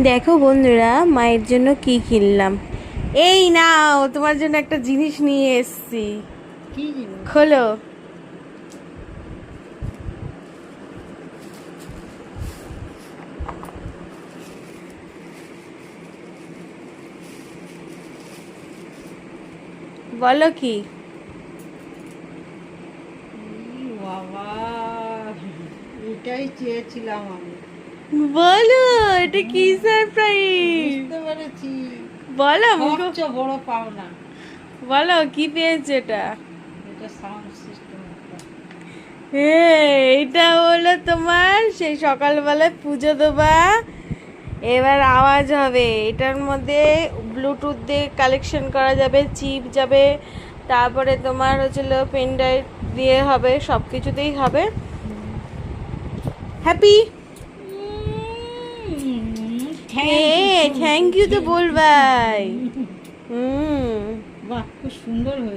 দেখো বন্ধুরা মায়ের জন্য কি কিনলাম। এই নাও তোমার জন্য একটা জিনিস নিয়ে এসেছি। খোলো। বলো কি? বাবা এটাই চেয়েছিলাম আমি। বলো। এটা কি সারপ্রাইজ বুঝতে পেরেছি। বলো সবচেয়ে বড় পাওনা। বলো কি পেয়েছে এটা? এটা সাউন্ড সিস্টেম এটা হলো তোমার সেই সকালবেলায় পুজো দেবা এবার আওয়াজ হবে। এটার মধ্যে ব্লুটুথ দিয়ে কালেকশন করা যাবে চিপ যাবে। তারপরে তোমার হচ্ছিল পেন ড্রাইভ দিয়ে হবে সব কিছুতেই হবে হ্যাপি থ্যাংক ইউ তো বলবাই হুম বাহ খুব সুন্দর হয়েছে।